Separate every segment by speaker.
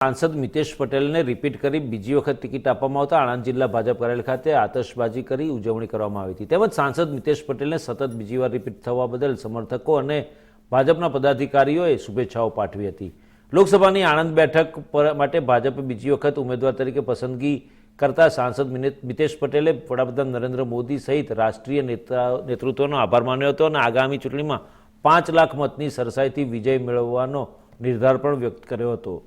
Speaker 1: સાંસદ મિતેશ પટેલને રિપીટ કરી બીજી વખત ટિકિટ આપવામાં આવતા આણંદ જિલ્લા ભાજપ કાર્યાલય ખાતે આતશબાજી કરી ઉજવણી કરવામાં આવી હતી. તેમજ સાંસદ મિતેશ પટેલને સતત બીજી વાર રિપીટ થવા બદલ સમર્થકો અને ભાજપના પદાધિકારીઓએ શુભેચ્છાઓ પાઠવી હતી. લોકસભાની આણંદ બેઠક પર માટે ભાજપે બીજી વખત ઉમેદવાર તરીકે પસંદગી કરતા સાંસદ મિતેશ પટેલે વડાપ્રધાન નરેન્દ્ર મોદી સહિત રાષ્ટ્રીય નેતા, નેતૃત્વનો આભાર માન્યો હતો અને આગામી ચૂંટણીમાં પાંચ લાખ મતની સરસાઈથી વિજય મેળવવાનો નિર્ધાર પણ વ્યક્ત કર્યો હતો.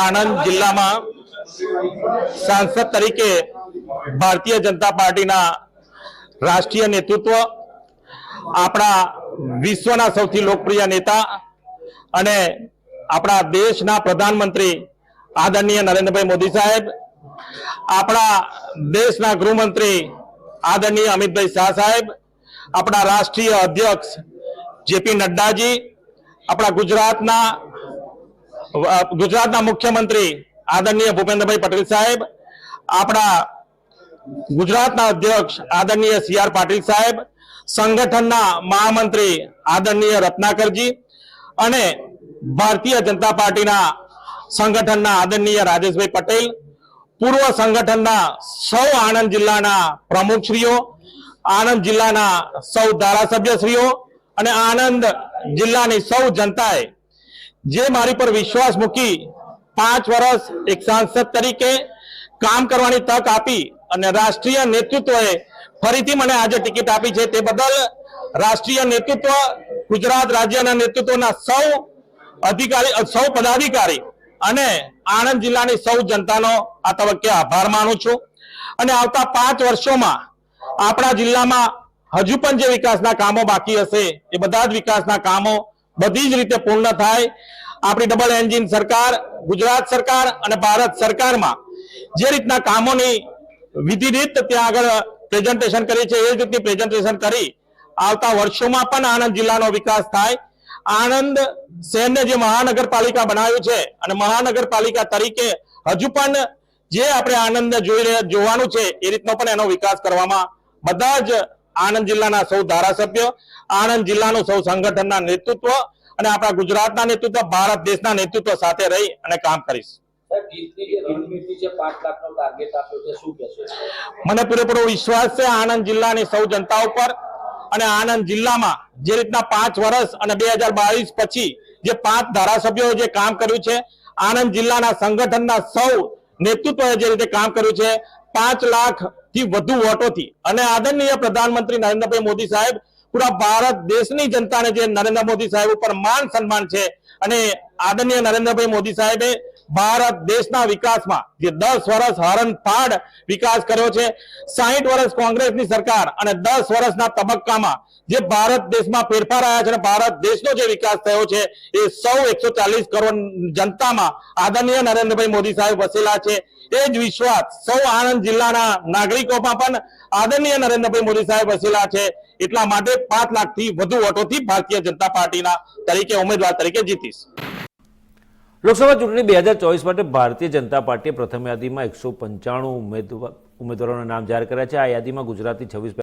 Speaker 2: આણંદ જિલ્લામાં સાંસદ તરીકે ભારતીય જનતા પાર્ટીના રાષ્ટ્રીય નેતૃત્વ, આપણા વિશ્વના સૌથી લોકપ્રિય નેતા અને આપણા દેશના પ્રધાનમંત્રી આદરણીય નરેન્દ્રભાઈ મોદી સાહેબ, આપણા દેશના ગૃહમંત્રી આદરણીય અમિતભાઈ શાહ સાહેબ, આપણા રાષ્ટ્રીય અધ્યક્ષ જેપી નડ્ડાજી, આપણા ગુજરાતના ગુજરાતના મુખ્યમંત્રી આદરણીય ભૂપેન્દ્રભાઈ પટેલ સાહેબ, આપણા ગુજરાતના અધ્યક્ષ આદરણીય સી આર પાટીલ સાહેબ, સંગઠનના મહામંત્રી આદરણીય રત્નાકરજી અને ભારતીય જનતા પાર્ટીના સંગઠનના આદરણીય રાજેશભાઈ પટેલ, પૂર્વ સંગઠનના સૌ આણંદ જિલ્લાના પ્રમુખશ્રીઓ, આણંદ જિલ્લાના સૌ ધારાસભ્યશ્રીઓ અને આણંદ જિલ્લાની સૌ જનતાએ જે મારી પર વિશ્વાસ મૂકી પાંચ વર્ષ એક સાંસદ તરીકે કામ કરવાની તક આપી અને રાષ્ટ્રીય નેતૃત્વએ ફરીથી મને આજે ટિકિટ આપી છે તે બદલ રાષ્ટ્રીય નેતૃત્વ, ગુજરાત રાજ્યના નેતૃત્વના સૌ અધિકારી સૌ પદાધિકારી અને આણંદ જિલ્લાની સૌ જનતાનો આ તબક્કે આભાર માનું છું. અને આવતા પાંચ વર્ષોમાં આપણા જિલ્લામાં હજુ પણ જે વિકાસના કામો બાકી હશે, એ બધા જ વિકાસના કામો બધી જ રીતે પૂર્ણ થાય. આપણી ડબલ એન્જિન સરકાર, ગુજરાત સરકાર અને ભારત સરકારમાં જે રીતના કામોની વિધિરીત ત્યાં આગળ પ્રેઝન્ટેશન કરી છે, એ જ રીતની પ્રેઝન્ટેશન કરી. આવતા વર્ષોમાં પણ આણંદ જિલ્લાનો વિકાસ થાય. આણંદ શહેરને જે મહાનગરપાલિકા બનાવ્યું છે અને મહાનગરપાલિકા તરીકે હજુ પણ જે આપણે આણંદને જોઈ રહ્યા, જોવાનું છે, એ રીતનો પણ એનો વિકાસ કરવામાં બધા જ આણંદ જિલ્લાના સૌ ધારાસભ્યો આણંદ જિલ્લાનું સૌ સંગઠનના નેતૃત્વ અને આપણા ગુજરાતના નેતૃત્વ ભારત દેશના નેતૃત્વ સાથે રહી અને કામ કરીશ. મને પૂરેપૂરો વિશ્વાસ છે આણંદ જિલ્લાની સૌ જનતા ઉપર અને આણંદ જિલ્લામાં જે રીતના પાંચ વર્ષ અને બે હજાર બાવીસ પછી જે પાંચ ધારાસભ્યો જે કામ કર્યું છે આણંદ જિલ્લાના સંગઠનના સૌ નેતૃત્વએ જે રીતે કામ કર્યું છે પાંચ લાખ થી વધુ વોટોથી. અને આદરણીય પ્રધાનમંત્રી નરેન્દ્રભાઈ મોદી સાહેબ, પૂરા ભારત દેશની જનતાને જે નરેન્દ્ર મોદી સાહેબ ઉપર માન સન્માન છે અને આદરણીય નરેન્દ્રભાઈ મોદી સાહેબે ભારત દેશના વિકાસમાં જે દસ વર્ષ હરણફાડ વિકાસ કર્યો છે, સાહીઠ વર્ષ કોંગ્રેસની સરકાર અને દસ વર્ષના તબક્કામાં જે ભારત દેશમાં ફેરફાર આવ્યા છે અને ભારત દેશનો જે વિકાસ થયો છે, એ સૌ એકસો કરોડ જનતામાં આદરણીય નરેન્દ્રભાઈ મોદી સાહેબ વસેલા છે. એ જ વિશ્વાસ સૌ આણંદ જિલ્લાના નાગરિકોમાં પણ આદરણીય નરેન્દ્રભાઈ મોદી સાહેબ વસેલા છે. એટલા માટે પાંચ લાખથી વધુ વોટોથી ભારતીય જનતા પાર્ટીના તરીકે, ઉમેદવાર તરીકે જીતીશ.
Speaker 1: લોકસભા ચૂંટણી બે હજાર ચોવીસ માટે ભારતીય જનતા પાર્ટીએ પ્રથમ યાદીમાં એકસો પંચાણું ઉમેદવાર ઉમેદવારોના નામ જાહેર કર્યા છે. આ યાદીમાં ગુજરાતની છવ્વીસ